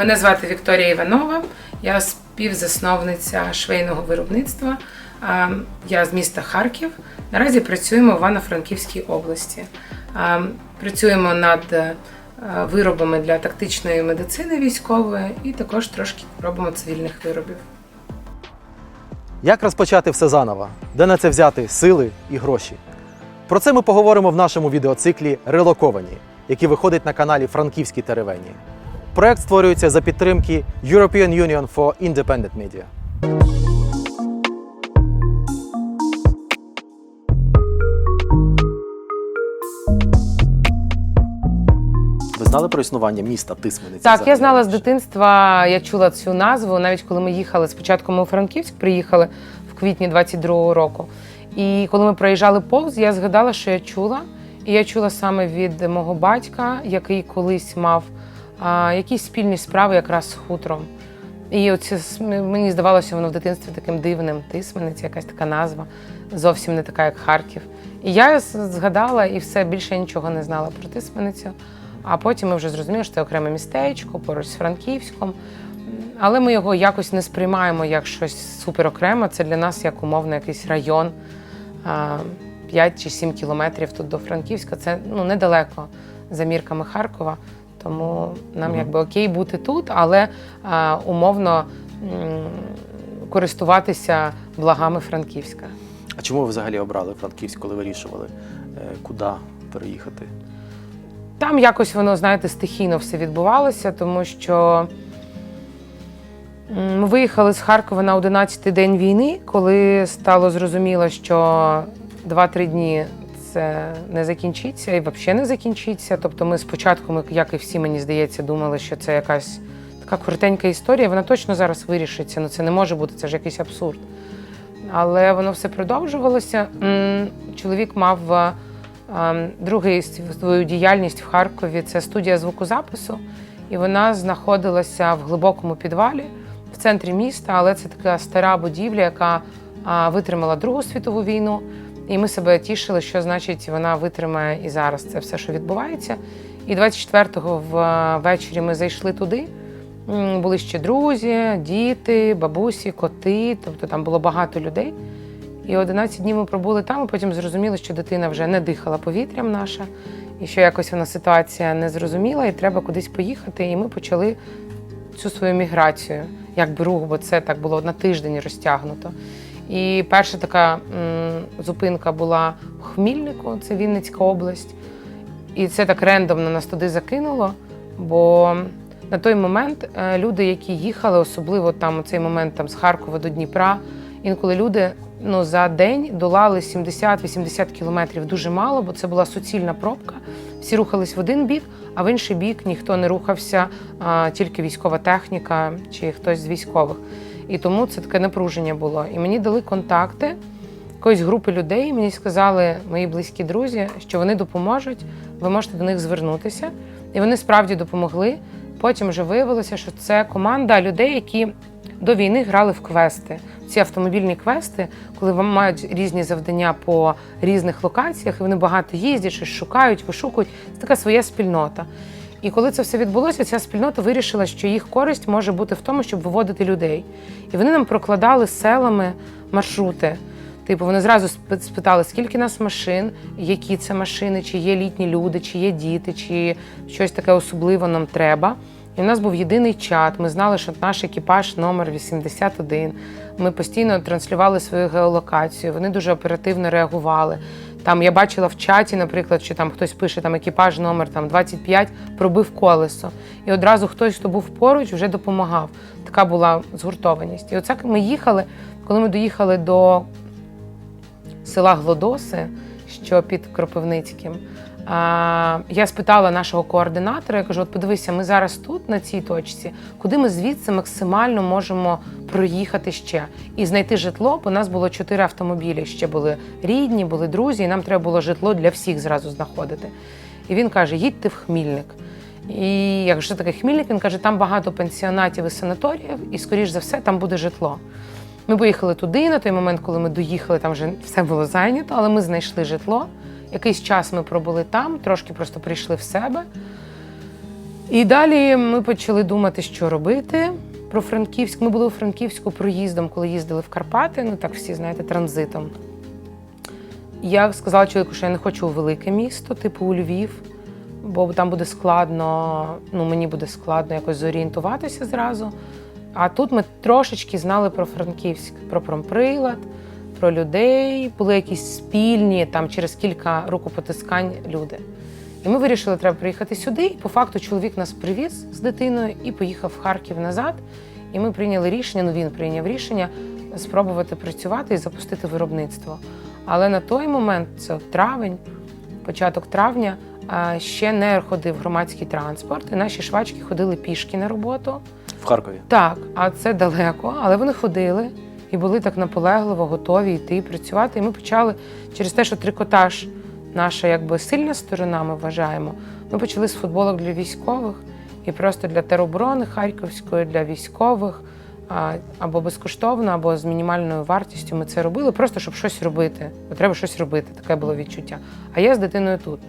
Мене звати Вікторія Іванова, я співзасновниця швейного виробництва. Я з міста Харків. Наразі працюємо в Івано-Франківській області. Працюємо над е, виробами для тактичної медицини військової і також трошки робимо цивільних виробів. Як розпочати все заново? Де на це взяти сили і гроші? Про це ми поговоримо в нашому відеоциклі Релоковані, який виходить на каналі Франківські Теревені. Проект створюється за підтримки European Union for Independent Media. Ви знали про існування міста Тисмениця? Так, я знала з дитинства, я чула цю назву, навіть коли ми їхали спочатку ми у Франківськ приїхали в квітні 22-го року. І коли ми проїжджали повз, я згадала, що я чула. І я чула саме від мого батька, який колись мав якісь спільні справи якраз з хутром. І оце с- мені здавалося воно в дитинстві таким дивним. Тисменець, якась така назва, зовсім не така, як Харків. І я згадала і все більше нічого не знала про Тисменицю. А потім ми вже зрозуміли, що це окреме містечко поруч з Франківськом. Але ми його якось не сприймаємо як щось супер окремо. Це для нас як умовно якийсь район. а, 5 чи 7 кілометрів тут до Франківська. Це ну, недалеко за мірками Харкова. Тому нам якби окей бути тут, але а, умовно м, користуватися благами Франківська. А чому ви взагалі обрали Франківськ, коли вирішували, е, куди переїхати? Там якось воно, знаєте, стихійно все відбувалося, тому що м, ми виїхали з Харкова на 11-й день війни, коли стало зрозуміло, що 2-3 дні це не закінчиться і взагалі не закінчиться. Тобто ми спочатку, ми, як і всі, мені здається, думали, що це якась така коротенька історія, вона точно зараз вирішиться. Ну це не може бути, це ж якийсь абсурд. Але воно все продовжувалося. Чоловік мав е, ем, другий свою діяльність в Харкові це студія звукозапису, і вона знаходилася в глибокому підвалі в центрі міста, але це така стара будівля, яка витримала Другу світову війну. І ми себе тішили, що значить вона витримає і зараз це все, що відбувається. І 24-го ввечері ми зайшли туди. Були ще друзі, діти, бабусі, коти, тобто там було багато людей. І 11 днів ми пробули там, і потім зрозуміли, що дитина вже не дихала повітрям наша, і що якось вона ситуація не зрозуміла, і треба кудись поїхати. І ми почали цю свою міграцію, якби рух, бо це так було на тиждень розтягнуто. І перша така м, зупинка була в Хмільнику, це Вінницька область. І це так рендомно нас туди закинуло, бо на той момент е, люди, які їхали, особливо там у цей момент там, з Харкова до Дніпра, інколи люди ну, за день долали 70-80 кілометрів дуже мало, бо це була суцільна пробка. Всі рухались в один бік, а в інший бік ніхто не рухався, а, тільки військова техніка чи хтось з військових. І тому це таке напруження було. І мені дали контакти якоїсь групи людей. і Мені сказали мої близькі друзі, що вони допоможуть, ви можете до них звернутися. І вони справді допомогли. Потім вже виявилося, що це команда людей, які до війни грали в квести. Ці автомобільні квести, коли вам мають різні завдання по різних локаціях, і вони багато їздять, щось шукають, вишукують. Це така своя спільнота. І коли це все відбулося, ця спільнота вирішила, що їх користь може бути в тому, щоб виводити людей. І вони нам прокладали селами маршрути. Типу, вони зразу спи- спитали, скільки нас машин, які це машини, чи є літні люди, чи є діти, чи щось таке особливе нам треба. І в нас був єдиний чат. Ми знали, що наш екіпаж номер 81. Ми постійно транслювали свою геолокацію. Вони дуже оперативно реагували. Там я бачила в чаті, наприклад, що там хтось пише там екіпаж номер там 25 пробив колесо. І одразу хтось, хто був поруч, вже допомагав. Така була згуртованість. І оце ми їхали, коли ми доїхали до села Глодоси, що під Кропивницьким. Я спитала нашого координатора, я кажу: от подивися, ми зараз тут, на цій точці, куди ми звідси максимально можемо проїхати ще і знайти житло, бо у нас було чотири автомобілі. Ще були рідні, були друзі, і нам треба було житло для всіх зразу знаходити. І він каже: їдьте в Хмільник. І я кажу, що таке Хмільник? Він каже, там багато пенсіонатів і санаторіїв, і, скоріш за все, там буде житло. Ми поїхали туди. На той момент, коли ми доїхали, там вже все було зайнято, але ми знайшли житло. Якийсь час ми пробули там, трошки просто прийшли в себе. І далі ми почали думати, що робити. Про Франківськ. Ми були у Франківську проїздом, коли їздили в Карпати, ну так всі знаєте, транзитом. Я сказала чоловіку, що я не хочу у велике місто, типу у Львів, бо там буде складно, ну мені буде складно якось зорієнтуватися зразу. А тут ми трошечки знали про Франківськ, про промприлад, про людей, були якісь спільні там через кілька рукопотискань люди. І ми вирішили, треба приїхати сюди. І по факту чоловік нас привіз з дитиною і поїхав в Харків назад. І ми прийняли рішення, ну він прийняв рішення спробувати працювати і запустити виробництво. Але на той момент, це травень, початок травня, ще не ходив громадський транспорт, і наші швачки ходили пішки на роботу. В Харкові. Так, а це далеко, але вони ходили і були так наполегливо, готові йти і працювати. І ми почали через те, що трикотаж наша якби сильна сторона, ми вважаємо. Ми почали з футболок для військових і просто для тероборони Харківської, для військових. Або безкоштовно, або з мінімальною вартістю ми це робили, просто щоб щось робити. Бо треба щось робити, таке було відчуття. А я з дитиною тут.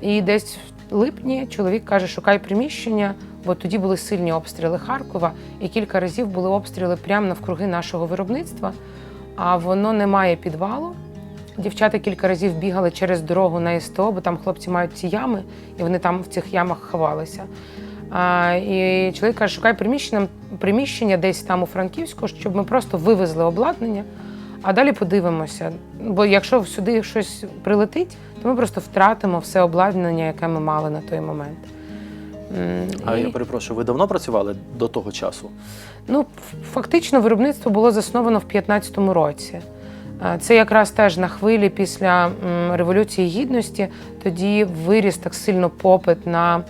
І десь в липні чоловік каже, шукай приміщення, бо тоді були сильні обстріли Харкова, і кілька разів були обстріли прямо навкруги нашого виробництва, а воно не має підвалу. Дівчата кілька разів бігали через дорогу на СТО, бо там хлопці мають ці ями, і вони там в цих ямах ховалися. А, і чоловік каже, шукай приміщення, приміщення десь там у Франківську, щоб ми просто вивезли обладнання, а далі подивимося. Бо якщо сюди щось прилетить, то ми просто втратимо все обладнання, яке ми мали на той момент. А і- я перепрошую, ви давно працювали до того часу? Ну, ф- фактично, виробництво було засновано в 15-му році. Е, Це якраз теж на хвилі після м, Революції Гідності. Тоді виріс так сильно попит на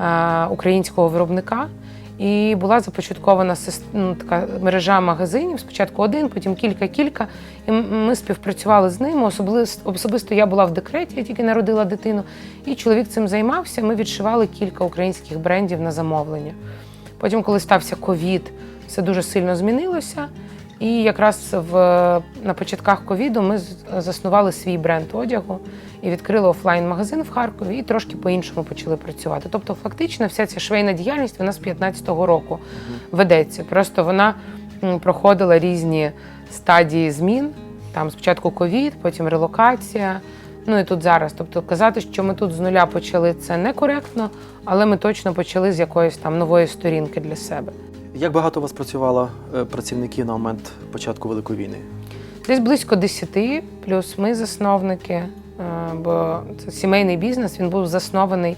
е, українського виробника. І була започаткована ну, така мережа магазинів. Спочатку один, потім кілька-кілька. І ми співпрацювали з ними. Особисто, особисто я була в декреті, я тільки народила дитину. І чоловік цим займався. Ми відшивали кілька українських брендів на замовлення. Потім, коли стався ковід, все дуже сильно змінилося. І якраз в, на початках ковіду ми заснували свій бренд одягу і відкрили офлайн-магазин в Харкові і трошки по-іншому почали працювати. Тобто, фактично, вся ця швейна діяльність вона з 15-го року ведеться. Просто вона проходила різні стадії змін. Там спочатку ковід, потім релокація. Ну і тут зараз. Тобто казати, що ми тут з нуля почали, це некоректно, але ми точно почали з якоїсь там нової сторінки для себе. Як багато у вас працювало е, працівників на момент початку Великої війни? Десь близько 10, плюс ми засновники, е, бо це сімейний бізнес. Він був заснований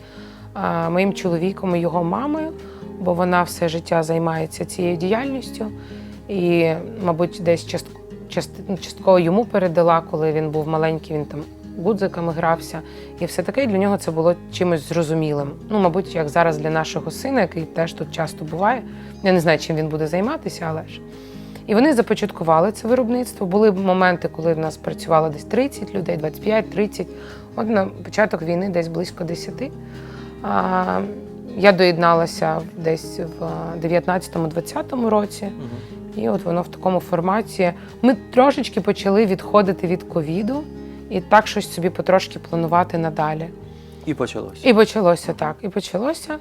е, моїм чоловіком і його мамою, бо вона все життя займається цією діяльністю. І, мабуть, десь част- част- частково йому передала, коли він був маленький, він там гудзиками грався. І все таке І для нього це було чимось зрозумілим. Ну, мабуть, як зараз для нашого сина, який теж тут часто буває. Я не знаю, чим він буде займатися, але ж. І вони започаткували це виробництво. Були моменти, коли в нас працювало десь 30 людей, 25-30. От на початок війни десь близько 10. А, я доєдналася десь в 19-20 році. І от воно в такому форматі. Ми трошечки почали відходити від ковіду і так щось собі потрошки планувати надалі. І почалось. І почалося так. І почалося,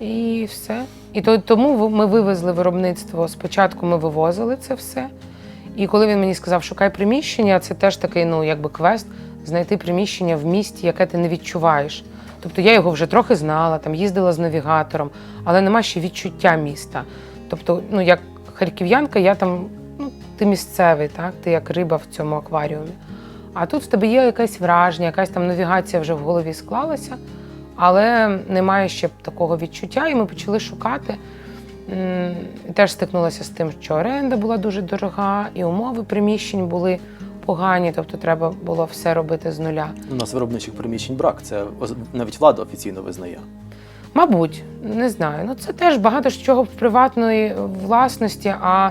і все. І то, тому ми вивезли виробництво. Спочатку ми вивозили це все. І коли він мені сказав, шукай приміщення, це теж такий, ну, якби квест, знайти приміщення в місті, яке ти не відчуваєш. Тобто я його вже трохи знала, там їздила з навігатором, але нема ще відчуття міста. Тобто, ну, як харків'янка, я там, ну, ти місцевий, так? ти як риба в цьому акваріумі. А тут в тебе є якесь враження, якась там навігація вже в голові склалася, але немає ще такого відчуття, і ми почали шукати. І Теж стикнулася з тим, що оренда була дуже дорога, і умови приміщень були погані, тобто треба було все робити з нуля. У нас виробничих приміщень брак. Це навіть влада офіційно визнає. Мабуть, не знаю. Ну це теж багато чого в приватної власності. А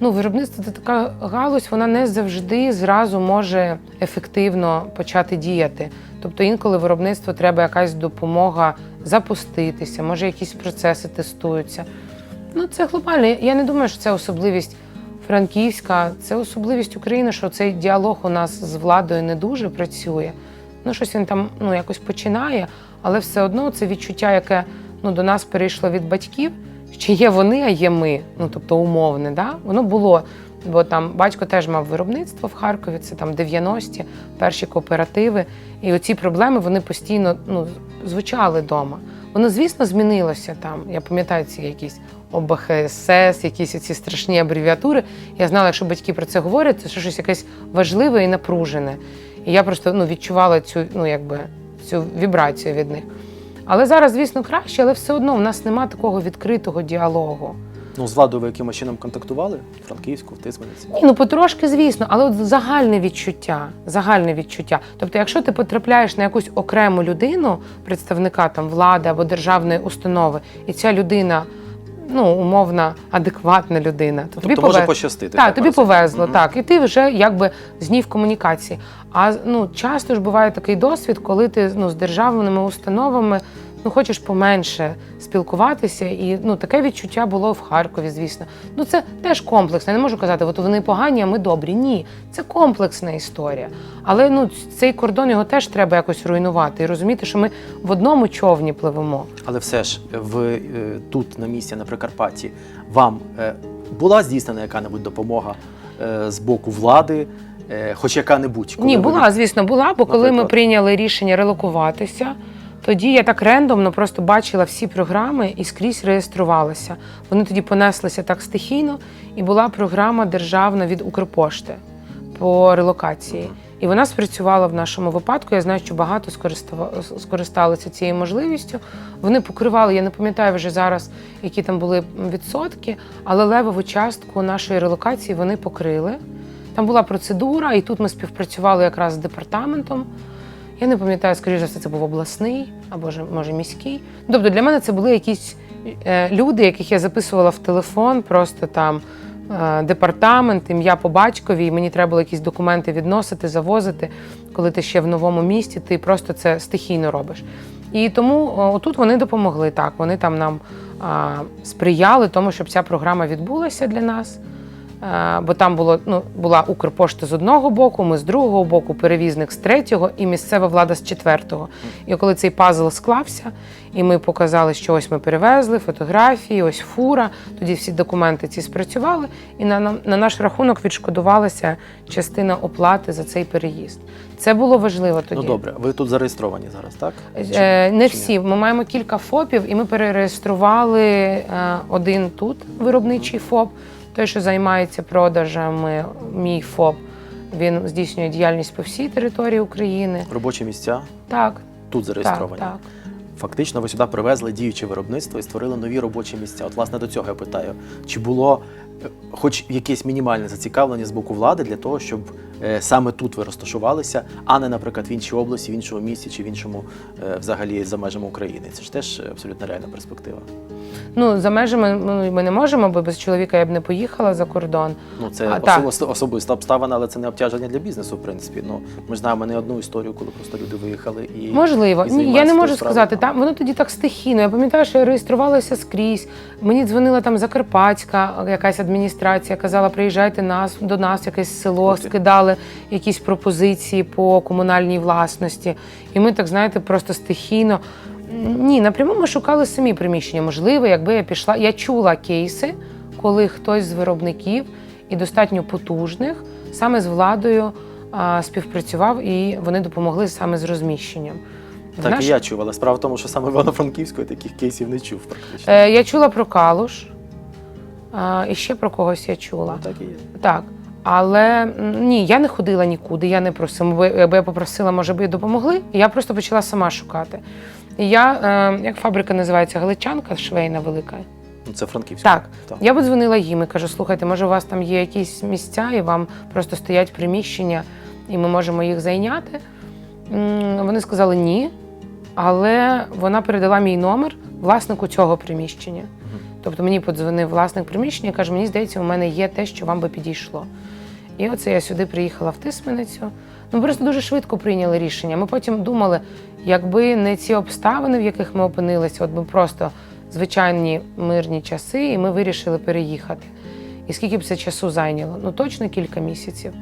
ну, виробництво це така галузь, вона не завжди зразу може ефективно почати діяти. Тобто інколи виробництву треба якась допомога запуститися, може якісь процеси тестуються. Ну, це глобально. Я не думаю, що це особливість франківська, це особливість України, що цей діалог у нас з владою не дуже працює. Ну, щось він там ну, якось починає, але все одно це відчуття, яке ну, до нас перейшло від батьків, що є вони, а є ми. Ну тобто умовне, да? воно було. Бо там батько теж мав виробництво в Харкові, це там 90-ті, перші кооперативи. І оці проблеми вони постійно ну, звучали вдома. Воно, звісно, змінилося там. Я пам'ятаю ці якісь ОБХСС, якісь ці страшні абревіатури. Я знала, якщо батьки про це говорять, це щось якесь важливе і напружене. І я просто ну, відчувала цю, ну, якби, цю вібрацію від них. Але зараз, звісно, краще, але все одно в нас немає такого відкритого діалогу. Ну, з владою ви якимось чином контактували? Франківську, в Тисмениці? Ні, ну потрошки, звісно, але от загальне відчуття. Загальне відчуття. Тобто, якщо ти потрапляєш на якусь окрему людину, представника там влади або державної установи, і ця людина. Ну, умовна, адекватна людина. То Тобто може повез... пощастити. Так, тобі повезло, угу. так. І ти вже якби з ній в комунікації. А ну, часто ж буває такий досвід, коли ти ну, з державними установами ну, хочеш поменше спілкуватися. І ну, таке відчуття було в Харкові, звісно. Ну, це теж комплексно. Я не можу казати, от вони погані, а ми добрі. Ні, це комплексна історія. Але ну, цей кордон його теж треба якось руйнувати і розуміти, що ми в одному човні пливемо. Але все ж в е, тут на місці на Прикарпатті вам е, була здійснена яка-небудь допомога е, з боку влади, е, хоч яка-небудь? Ні, ви- була, звісно, була, бо коли ми прийняли рішення релокуватися, тоді я так рендомно просто бачила всі програми і скрізь реєструвалася. Вони тоді понеслися так стихійно, і була програма державна від Укрпошти по релокації. І вона спрацювала в нашому випадку. Я знаю, що багато скористалися цією можливістю. Вони покривали, я не пам'ятаю вже зараз, які там були відсотки, але левову частку нашої релокації вони покрили. Там була процедура, і тут ми співпрацювали якраз з департаментом. Я не пам'ятаю, скоріше за все, це був обласний або ж, може міський. Тобто для мене це були якісь е, люди, яких я записувала в телефон, просто там е, департамент, ім'я по батькові, і мені треба було якісь документи відносити, завозити. Коли ти ще в новому місті, ти просто це стихійно робиш. І тому о, отут вони допомогли так. Вони там нам сприяли тому, щоб ця програма відбулася для нас. Бо там було ну була Укрпошта з одного боку, ми з другого боку, перевізник з третього і місцева влада з четвертого. І коли цей пазл склався, і ми показали, що ось ми перевезли, фотографії, ось фура. Тоді всі документи ці спрацювали, і на, на, на наш рахунок відшкодувалася частина оплати за цей переїзд. Це було важливо тоді. Ну добре, ви тут зареєстровані зараз, так? Чи- Е, Не чи ні? всі. Ми маємо кілька ФОПів, і ми перереєстрували е, один тут виробничий ФОП, той, що займається продажами. Мій ФОП. Він здійснює діяльність по всій території України. Робочі місця Так, тут зареєстровані. так. Фактично, ви сюди привезли діюче виробництво і створили нові робочі місця. От, власне, до цього я питаю: чи було е, хоч якесь мінімальне зацікавлення з боку влади для того, щоб саме тут ви розташувалися, а не, наприклад, в іншій області, в іншому місті чи в іншому е, взагалі за межами України? Це ж теж абсолютно реальна перспектива. Ну, за межами ну, ми не можемо, бо без чоловіка я б не поїхала за кордон. Ну це А, так. особиста обставина, але це не обтяження для бізнесу, в принципі. Ну ми ж знаємо не одну історію, коли просто люди виїхали і Можливо, і Ні, я не можу сказати. там. Воно тоді так стихійно. Я пам'ятаю, що я реєструвалася скрізь. Мені дзвонила там Закарпатська якась адміністрація, казала, приїжджайте нас до нас, якесь село, Ух ти. Скидали якісь пропозиції по комунальній власності. І ми так знаєте, просто стихійно. Ні, напряму ми шукали самі приміщення. Можливо, якби я пішла. Я чула кейси, коли хтось з виробників і достатньо потужних саме з владою а, співпрацював, і вони допомогли саме з розміщенням. Так наш- і я чув, але справа в тому, що саме Івано-Франківську я таких кейсів не чув практично. Е, я чула про Калуш, а, і ще про когось я чула. Ну, так і є. Так. Але ні, я не ходила нікуди, я не просила. Якби я попросила, може би і допомогли. І я просто почала сама шукати. І я, е, як фабрика називається, Галичанка швейна велика. Ну, це Франківськ. Так, я подзвонила їм і кажу: слухайте, може, у вас там є якісь місця, і вам просто стоять приміщення, і ми можемо їх зайняти. Вони сказали ні, але вона передала мій номер власнику цього приміщення. Тобто мені подзвонив власник приміщення і каже, мені здається, у мене є те, що вам би підійшло. І оце я сюди приїхала в Тисменицю. Ну, просто дуже швидко прийняли рішення. Ми потім думали, якби не ці обставини, в яких ми опинилися, от ми просто звичайні мирні часи, і ми вирішили переїхати. І скільки б це часу зайняло? Ну точно кілька місяців.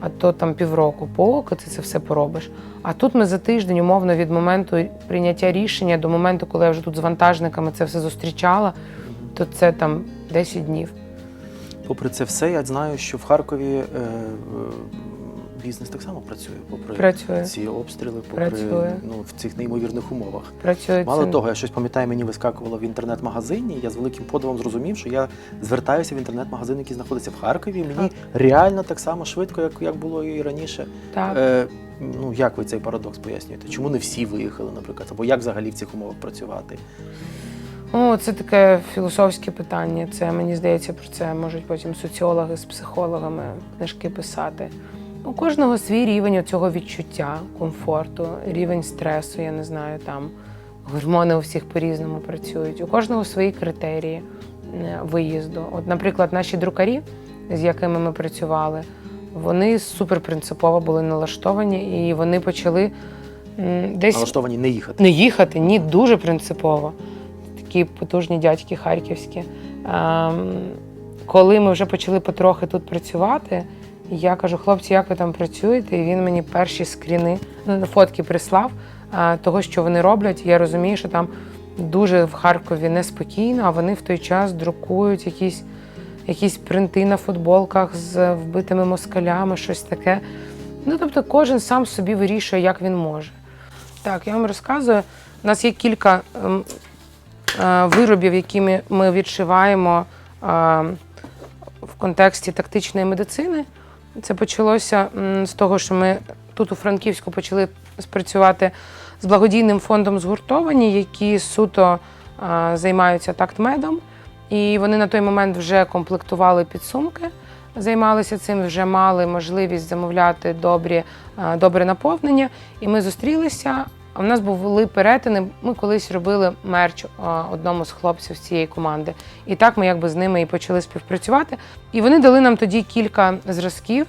а то там півроку, поки ти це все поробиш. А тут ми за тиждень, умовно, від моменту прийняття рішення до моменту, коли я вже тут з вантажниками це все зустрічала, то це там 10 днів. Попри це все, я знаю, що в Харкові е, е, бізнес так само працює, попри Працює. ці обстріли, попри Працює. ну, в цих неймовірних умовах. Працює Мало це- того, я щось пам'ятаю, мені вискакувало в інтернет-магазині. Я з великим подивом зрозумів, що я звертаюся в інтернет-магазин, який знаходиться в Харкові. Мені реально так само швидко, як, як було і раніше. Так. Е, ну як ви цей парадокс пояснюєте? Чому не всі виїхали, наприклад, або як взагалі в цих умовах працювати? О, це таке філософське питання. Це мені здається, про це можуть потім соціологи з психологами книжки писати. У кожного свій рівень цього відчуття, комфорту, рівень стресу, я не знаю, там гормони у всіх по-різному працюють. У кожного свої критерії е, виїзду. От, наприклад, наші друкарі, з якими ми працювали, вони суперпринципово були налаштовані, і вони почали десь Налаштовані не їхати. не їхати, ні, дуже принципово. Такі потужні дядьки харківські. Ем, коли ми вже почали потрохи тут працювати, я кажу, хлопці, як ви там працюєте? І він мені перші скріни, ну, фотки прислав е, того, що вони роблять. Я розумію, що там дуже в Харкові неспокійно, а вони в той час друкують якісь, якісь принти на футболках з вбитими москалями, щось таке. Ну, тобто, кожен сам собі вирішує, як він може. Так, я вам розказую. У нас є кілька ем, виробів, які ми, ми відшиваємо е, в контексті тактичної медицини. Це почалося з того, що ми тут у Франківську почали спрацювати з благодійним фондом згуртовані, які суто е, займаються тактмедом. І вони на той момент вже комплектували підсумки, займалися цим, вже мали можливість замовляти добрі, е, добре наповнення. І ми зустрілися. А в нас були перетини. Ми колись робили мерч одному з хлопців з цієї команди. І так ми якби з ними і почали співпрацювати. І вони дали нам тоді кілька зразків.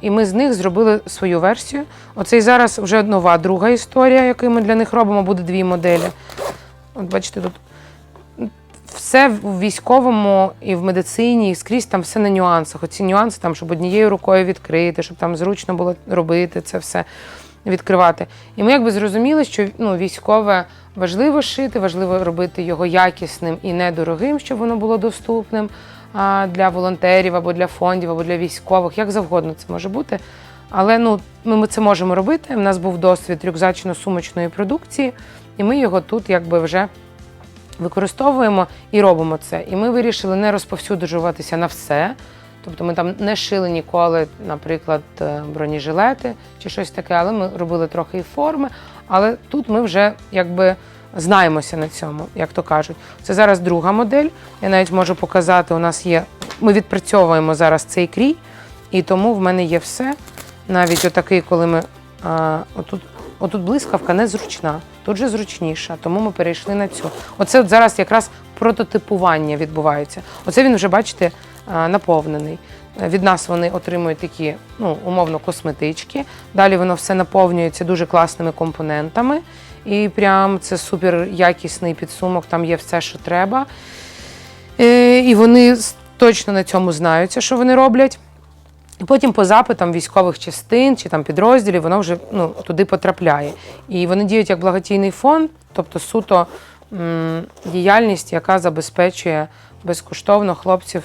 І ми з них зробили свою версію. Оце і зараз вже нова друга історія, яку ми для них робимо, буде дві моделі. От бачите, тут все в військовому і в медицині, і скрізь там все на нюансах. Оці нюанси, там, щоб однією рукою відкрити, щоб там зручно було робити це все, відкривати. І ми якби зрозуміли, що ну, військове важливо шити, важливо робити його якісним і недорогим, щоб воно було доступним а, для волонтерів або для фондів, або для військових, як завгодно це може бути. Але ну, ми це можемо робити. У нас був досвід рюкзачно-сумочної продукції, і ми його тут якби вже використовуємо і робимо це. І ми вирішили не розповсюджуватися на все. Тобто ми там не шили ніколи, наприклад, е, бронежилети чи щось таке, але ми робили трохи і форми. Але тут ми вже якби знаємося на цьому, як то кажуть. Це зараз друга модель. Я навіть можу показати, у нас є. Ми відпрацьовуємо зараз цей крій, і тому в мене є все. Навіть отакий, коли ми а, отут, отут блискавка незручна, тут же зручніша, тому ми перейшли на цю. Оце от зараз якраз прототипування відбувається. Оце він вже, бачите, наповнений. Е, Від нас вони отримують такі, ну, умовно, косметички. Далі воно все наповнюється дуже класними компонентами. І прям це супер якісний підсумок, там є все, що треба. Е, І вони точно на цьому знаються, що вони роблять. І потім по запитам військових частин чи там підрозділів воно вже ну, туди потрапляє. І вони діють як благодійний фонд, тобто суто м, діяльність, яка забезпечує безкоштовно хлопців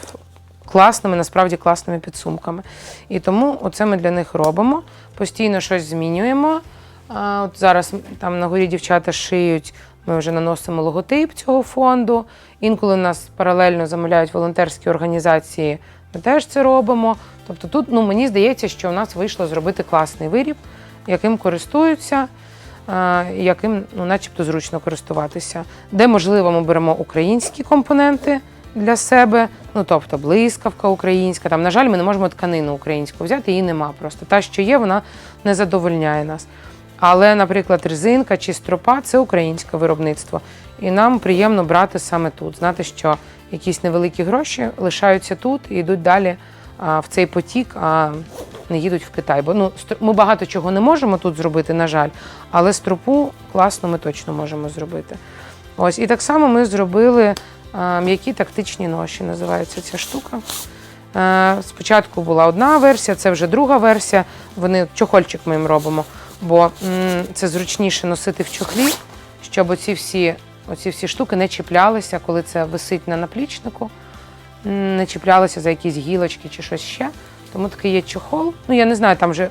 класними, насправді класними підсумками. І тому оце ми для них робимо. Постійно щось змінюємо. А, от зараз там на горі дівчата шиють. Ми вже наносимо логотип цього фонду. Інколи нас паралельно замовляють волонтерські організації. Ми теж це робимо. Тобто, тут ну мені здається, що у нас вийшло зробити класний виріб, яким користуються, яким ну, начебто зручно користуватися. Де можливо, ми беремо українські компоненти для себе, ну тобто блискавка українська. Там, на жаль, ми не можемо тканину українську взяти, її нема просто. Та, що є, вона не задовольняє нас. Але, наприклад, резинка чи стропа це українське виробництво. І нам приємно брати саме тут, знати, що якісь невеликі гроші лишаються тут і йдуть далі а, в цей потік, а не їдуть в Китай. Бо ну, ми багато чого не можемо тут зробити, на жаль, але стропу класно ми точно можемо зробити. Ось, і так само ми зробили м'які тактичні ноші, називається ця штука. Спочатку була одна версія, це вже друга версія. Вони чохольчик ми їм робимо, бо це зручніше носити в чохлі, щоб оці всі, оці всі штуки не чіплялися, коли це висить на наплічнику, не чіплялися за якісь гілочки чи щось ще. Тому такий є чохол. Ну, я не знаю, там вже,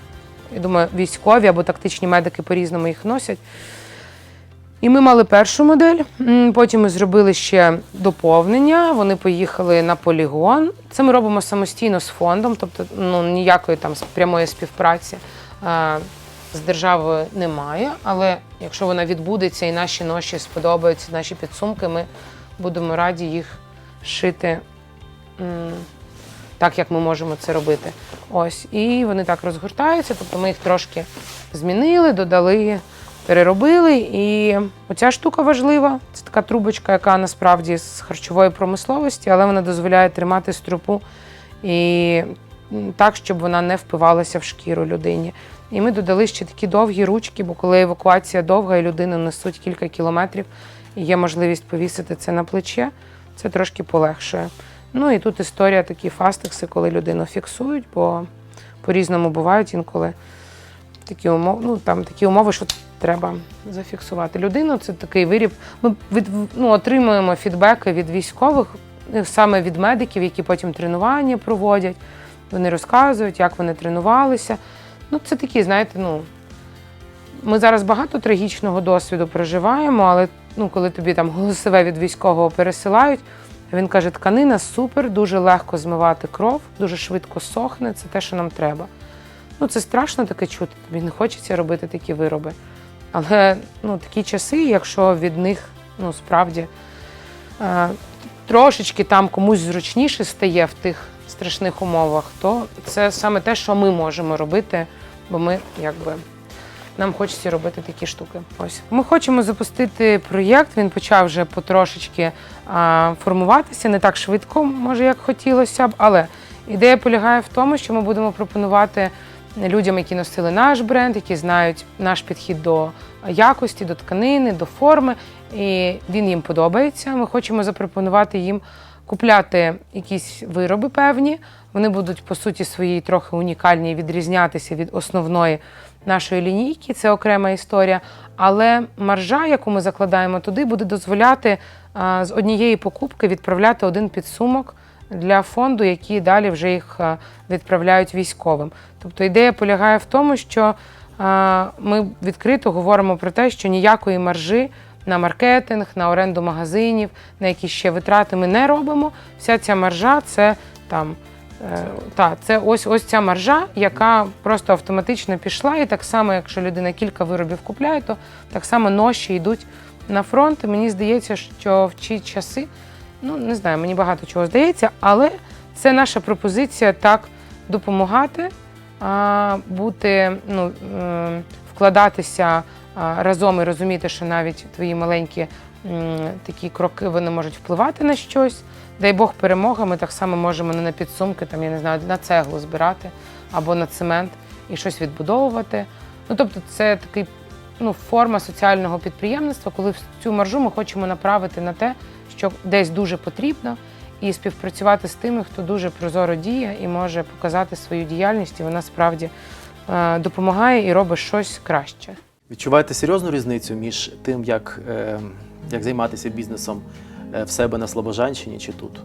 я думаю, військові або тактичні медики по-різному їх носять. І ми мали першу модель. Потім ми зробили ще доповнення. Вони поїхали на полігон. Це ми робимо самостійно з фондом, тобто ну, ніякої там прямої співпраці е, з державою немає. Але якщо вона відбудеться і наші ноші сподобаються, наші підсумки, ми будемо раді їх шити так, як ми можемо це робити. Ось, і вони так розгортаються, тобто ми їх трошки змінили, додали переробили. І оця штука важлива. Це така трубочка, яка насправді з харчової промисловості, але вона дозволяє тримати струпу і так, щоб вона не впивалася в шкіру людині. І ми додали ще такі довгі ручки, бо коли евакуація довга і людину несуть кілька кілометрів, і є можливість повісити це на плече, це трошки полегшує. Ну і тут історія такі фастекси, коли людину фіксують, бо по-різному бувають інколи такі умови, ну там такі умови, що треба зафіксувати людину. Це такий виріб. Ми від, ну, отримуємо фідбеки від військових, е, саме від медиків, які потім тренування проводять. Вони розказують, як вони тренувалися. Ну, це такі, знаєте, ну. Ми зараз багато трагічного досвіду проживаємо, але ну, коли тобі там голосове від військового пересилають, він каже, тканина супер, дуже легко змивати кров, дуже швидко сохне, це те, що нам треба. Ну, це страшно таке чути, тобі не хочеться робити такі вироби. Але ну, такі часи, якщо від них ну, справді е, трошечки там комусь зручніше стає в тих страшних умовах, то це саме те, що ми можемо робити, бо ми якби. Нам хочеться робити такі штуки. Ось ми хочемо запустити проєкт. Він почав вже потрошечки а, формуватися, не так швидко, може як хотілося б, але ідея полягає в тому, що ми будемо пропонувати людям, які носили наш бренд, які знають наш підхід до якості, до тканини, до форми. І він їм подобається. Ми хочемо запропонувати їм купляти якісь вироби певні. Вони будуть по суті своїй трохи унікальні, і відрізнятися від основної нашої лінійки. Це окрема історія. Але маржа, яку ми закладаємо туди, буде дозволяти з однієї покупки відправляти один підсумок для фонду, які далі вже їх відправляють військовим. Тобто ідея полягає в тому, що ми відкрито говоримо про те, що ніякої маржи на маркетинг, на оренду магазинів, на якісь ще витрати ми не робимо. Вся ця маржа це там. е, Та, це ось ось ця маржа, яка просто автоматично пішла. І так само, якщо людина кілька виробів купляє, то так само ноші йдуть на фронт. І мені здається, що в ці часи, ну не знаю, мені багато чого здається, але це наша пропозиція так допомагати, бути, ну, е, вкладатися разом і розуміти, що навіть твої маленькі такі кроки вони можуть впливати на щось. Дай Бог перемога, ми так само можемо не на підсумки, там, я не знаю, на цеглу збирати або на цемент і щось відбудовувати. Ну, тобто, це такий ну, форма соціального підприємництва, коли цю маржу ми хочемо направити на те, що десь дуже потрібно, і співпрацювати з тими, хто дуже прозоро діє і може показати свою діяльність, і вона справді е, допомагає і робить щось краще. Відчуваєте серйозну різницю між тим, як, е, як займатися бізнесом е, в себе на Слобожанщині чи тут?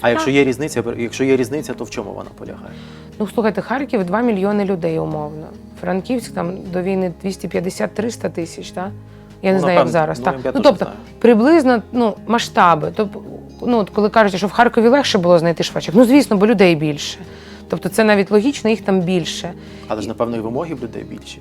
А якщо є різниця, якщо є різниця, то в чому вона полягає? Ну, слухайте, Харків 2 мільйони людей умовно. Франківськ там до війни 250-300 тисяч, так? Я не Ну, знаю, як зараз. Ну, так. Ну, тобто, приблизно ну, масштаби. Тобто, ну, от коли кажуть, що в Харкові легше було знайти швачок, ну звісно, бо людей більше. Тобто це навіть логічно, їх там більше. Але ж, напевно, і вимоги в людей більші.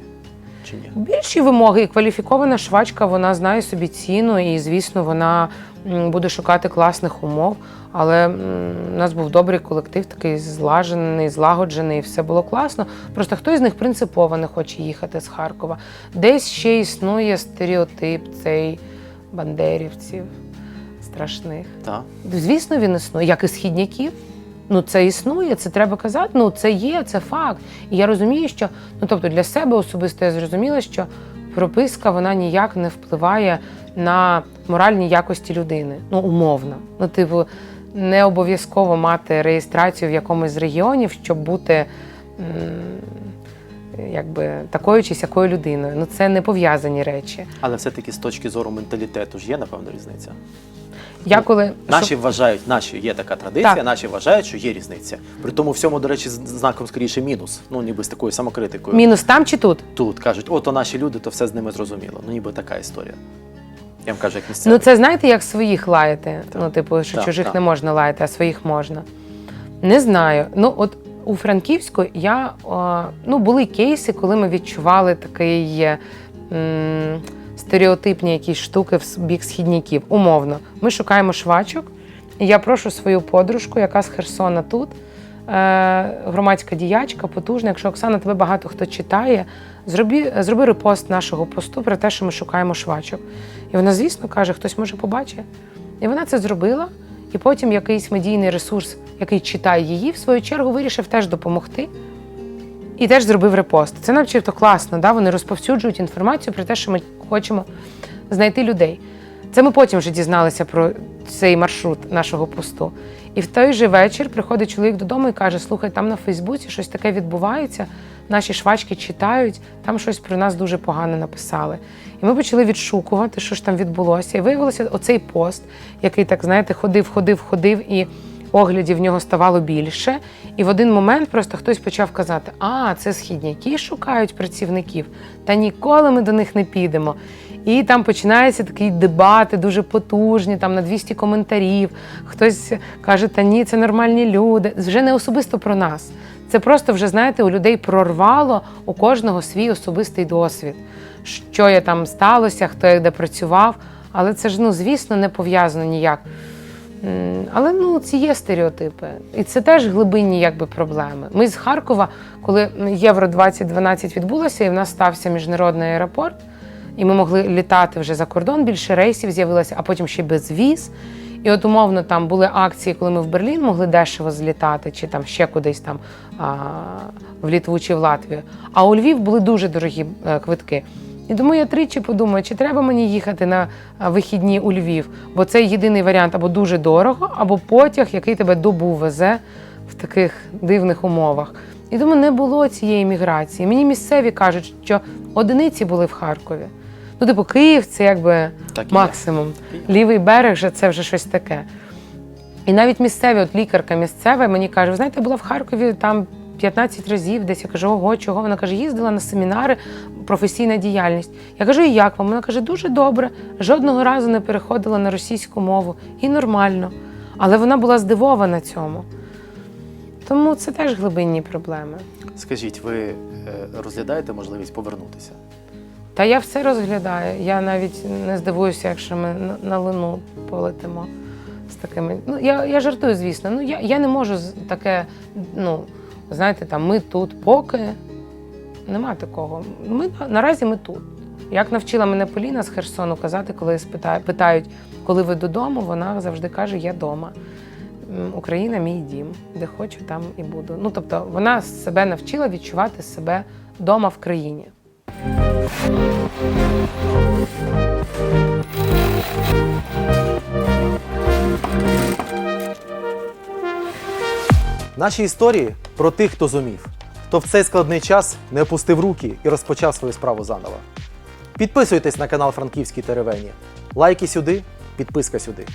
Чи ні? Більші вимоги, і кваліфікована швачка, вона знає собі ціну, і, звісно, вона м, буде шукати класних умов. Але у нас був добрий колектив, такий злажений, злагоджений, і все було класно. Просто хтось з них принципово не хоче їхати з Харкова. Десь ще існує стереотип цей бандерівців страшних. Так. Звісно, він існує, як і східняків. Ну, це існує, це треба казати. Ну, це є, це факт. І я розумію, що ну тобто для себе особисто я зрозуміла, що прописка вона ніяк не впливає на моральні якості людини. Ну, умовно. Ну, типу, не обов'язково мати реєстрацію в якомусь з регіонів, щоб бути якби такою чи сякою людиною. Ну це не пов'язані речі. Але все-таки з точки зору менталітету ж є, напевно, різниця. Я коли Наші вважають, наші є така традиція, Так. наші вважають, що є різниця. При тому всьому, до речі, знаком скоріше мінус. Ну, ніби з такою самокритикою. мінус там чи тут? Тут кажуть, о, то наші люди, то все з ними зрозуміло. Ну, ніби така історія. Я вам кажу, як місцевий. Ну це знаєте, як своїх лаяти. Так. Ну, типу, що Так, чужих так. не можна лаяти, а своїх можна. Не знаю. Ну, от у Франківську я о, ну, були кейси, коли ми відчували такий м, стереотипні якісь штуки в бік східняків. Умовно, ми шукаємо швачок, і я прошу свою подружку, яка з Херсона тут. е, Громадська діячка, потужна. Якщо Оксана, тебе багато хто читає, зроби, зроби репост нашого посту про те, що ми шукаємо швачок. І вона, звісно, каже, хтось може побачить. І вона це зробила. І потім якийсь медійний ресурс, який читає її, в свою чергу вирішив теж допомогти. І теж зробив репост. Це начебто класно, да? вони розповсюджують інформацію про те, що ми хочемо знайти людей. Це ми потім вже дізналися про цей маршрут нашого посту. І в той же вечір приходить чоловік додому і каже: Слухай, там на Фейсбуці щось таке відбувається, наші швачки читають, там щось про нас дуже погано написали. І ми почали відшукувати, що ж там відбулося. І виявилося оцей пост, який так, знаєте, ходив, ходив, ходив, і оглядів в нього ставало більше. І в один момент просто хтось почав казати: А, це східняки шукають працівників, та ніколи ми до них не підемо. І там починаються такі дебати, дуже потужні, там на 200 коментарів. Хтось каже, та ні, це нормальні люди. Вже не особисто про нас. Це просто вже, знаєте, у людей прорвало у кожного свій особистий досвід. Що я там сталося, хто як де працював. Але це ж, ну, звісно, не пов'язано ніяк. М, Але ну, ці є стереотипи. І це теж глибинні якби, проблеми. Ми з Харкова, коли Євро 2012 відбулося, і в нас стався міжнародний аеропорт, і ми могли літати вже за кордон, більше рейсів з'явилося, а потім ще без віз. І от умовно там були акції, коли ми в Берлін могли дешево злітати, чи там ще кудись там а, в Літву чи в Латвію. А у Львів були дуже дорогі е, квитки. І тому я тричі подумаю, чи треба мені їхати на вихідні у Львів, бо це єдиний варіант або дуже дорого, або потяг, який тебе добу везе в таких дивних умовах. І тому не було цієї міграції. Мені місцеві кажуть, що одиниці були в Харкові. Ну, типу, Київ це якби Так максимум. Є. Лівий берег же це вже щось таке. І навіть місцеві, от лікарка місцева, мені каже: ви знаєте, була в Харкові там 15 разів, десь я кажу, ого, чого? Вона каже, їздила на семінари, професійна діяльність. Я кажу, і як вам? Вона каже, дуже добре. Жодного разу не переходила на російську мову. І нормально. Але вона була здивована цьому. Тому це теж глибинні проблеми. Скажіть, ви е, розглядаєте можливість повернутися? Та я все розглядаю. Я навіть не здивуюся, якщо ми на- на лину полетимо з такими. Ну, я, я жартую, звісно. Ну, я, я не можу таке, ну, знаєте, там ми тут поки. Нема такого. Ми наразі ми тут. Як навчила мене Поліна з Херсону казати, коли питають, коли ви додому, вона завжди каже: Я вдома. Україна мій дім, де хочу, там і буду. Ну тобто вона себе навчила відчувати себе вдома в країні. Наші історії про тих, хто зумів, хто в цей складний час не опустив руки і розпочав свою справу заново. Підписуйтесь на канал Франківські Теревені. Лайки сюди, підписка сюди.